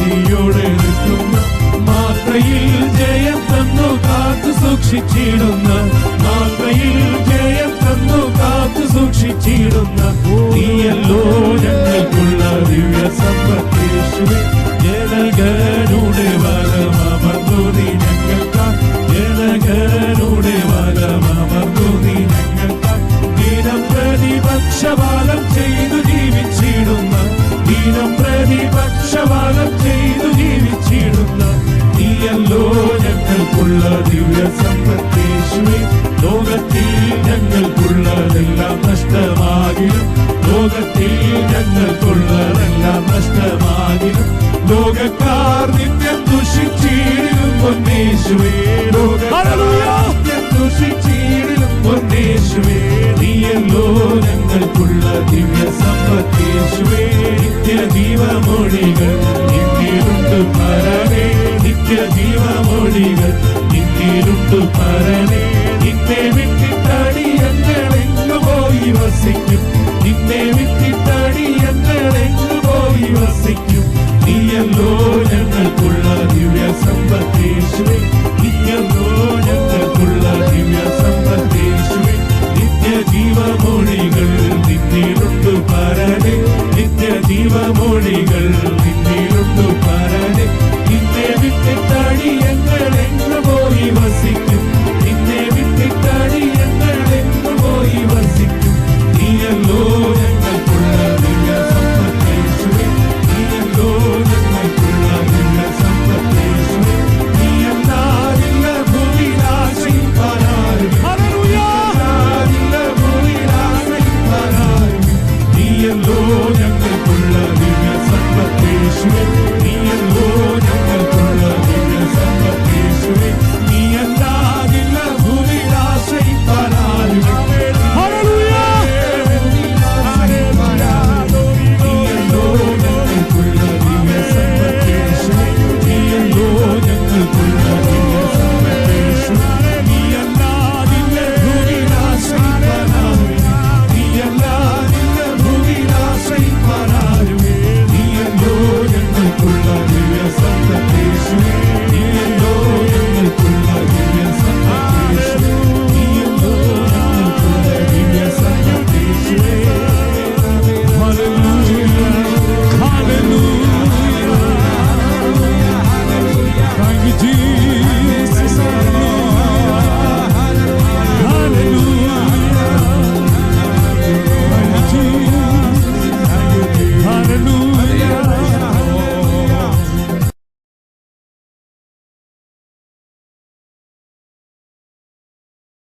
ശക്തിയോടെ നിൽക്കുന്ന മാത്രയിൽ ജയം തന്നു കാത്തു സൂക്ഷിച്ചിടുന്ന മാത്രയിൽ ജയം തന്നു കാത്തു സൂക്ഷിച്ചിടുന്ന നീയല്ലോ ഞങ്ങൾക്കുള്ള ദിവ്യ സമ്പത്തേശുവേ ജനകരുടെ വരമർന്നു ജനകരുടെ വരമർന്നു നീ ദിനം ലോകക്കാർ നിത്യം ദുഷിച്ചീടിലും പൊന്നേശുവേ ലോകക്കാർ നിത്യം ദുഷിച്ചീടിലും പൊന്നേശുവേ നീയല്ലോ ഞങ്ങൾക്കുള്ള ദിവ്യ സമ്പത്തേശുവേ നിത്യ ജീവമൊഴികൾ നിന്നിലുണ്ട് പരനേ നിത്യ ദീപമൊഴികൾ നിന്നിലുണ്ട് പരനേ സമ്പത്തേശുവേ നീയല്ലോ